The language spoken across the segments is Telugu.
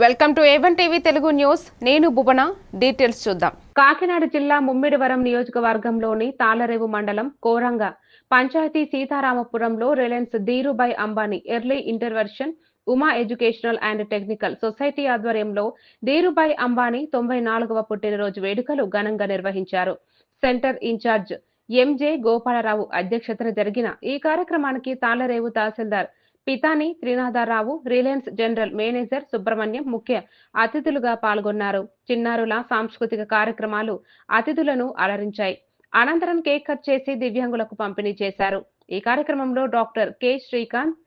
Welcome to A one TV Telugu news. నేను భువన. డీటెయిల్స్ చూద్దాం. కాకినాడ జిల్లా ముమ్మిడివరం నియోజకవర్గంలోని తాళరేవు మండలం Koranga panchayat సీతారామపురంలో Reliance Dhirubhai Ambani early intervention Uma educational and technical society ఆధ్వర్యంలో ధీరుభాయ్ అంబానీ తొంభై నాలుగవ పుట్టినరోజు వేడుకలు ఘనంగా నిర్వహించారు. సెంటర్ ఇన్ఛార్జ్ ఎంజే గోపాలరావు అధ్యక్షతన జరిగిన ఈ కార్యక్రమానికి తాళరేవు తహసీల్దార్ పితాని త్రినాథరావు రిలయన్స్ జనరల్ మేనేజర్ సుబ్రహ్మణ్యం ముఖ్య అతిథులుగా పాల్గొన్నారు. చిన్నారుల సాంస్కృతిక కార్యక్రమాలు అతిథులను అలరించాయి. అనంతరం కేక్ కట్ చేసి దివ్యాంగులకు పంపిణీ చేశారు. ఈ కార్యక్రమంలో doctor K. Srikanth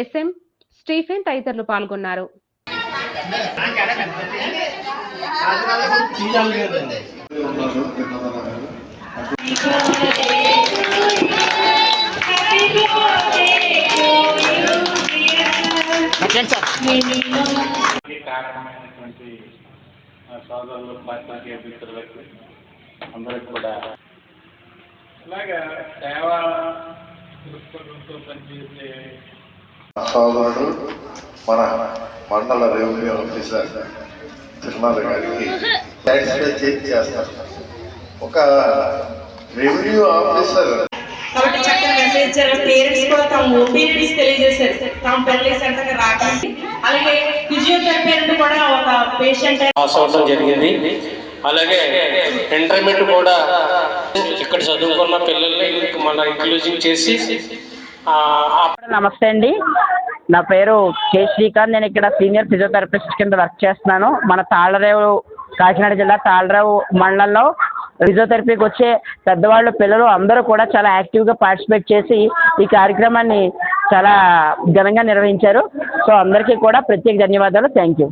S M Stephen తదితరులు పాల్గొన్నారు. కారణమైనటువంటి సోదరులు అందరికి కూడా ఇలాగా సేవా దృక్పథంతో పనిచేసే సోదరుడు మన మండల రెవెన్యూ ఆఫీసర్ తిరుమల గారికి సాటిస్ఫై చేసి చేస్తారు. ఒక రెవెన్యూ ఆఫీసర్ కాబట్టి చక్కగా మెసేజ్ ఇచ్చారు పేరెంట్స్ కూడా తమ ఒపీనియన్స్ తెలియజేశారు. తమ పిల్లలకి సెంటర్గా రాకండి. అలాగే ఫిజియోథెరపీ అంటే కూడా ఒక పేషెంట్ అవడం జరిగింది. అలాగే ఇంటర్మీడియట్ కూడా ఇక్కడ చదువుకున్న పిల్లల్ని మన ఇంక్లూజింగ్ చేసి నమస్తే అండి. నా పేరు కే. శ్రీకాంత్. నేను ఇక్కడ సీనియర్ ఫిజియోథెరపిస్ట్ కింద వర్క్ చేస్తున్నాను. మన తాళరేవు కాకినాడ జిల్లా తాళరేవు మండలంలో ఫిజియోథెరపీకి వచ్చే పెద్దవాళ్ళు పిల్లలు అందరూ కూడా చాలా యాక్టివ్గా పార్టిసిపేట్ చేసి ఈ కార్యక్రమాన్ని చాలా ఘనంగా నిర్వహించారు. సో అందరికీ కూడా ప్రత్యేక ధన్యవాదాలు. Thank you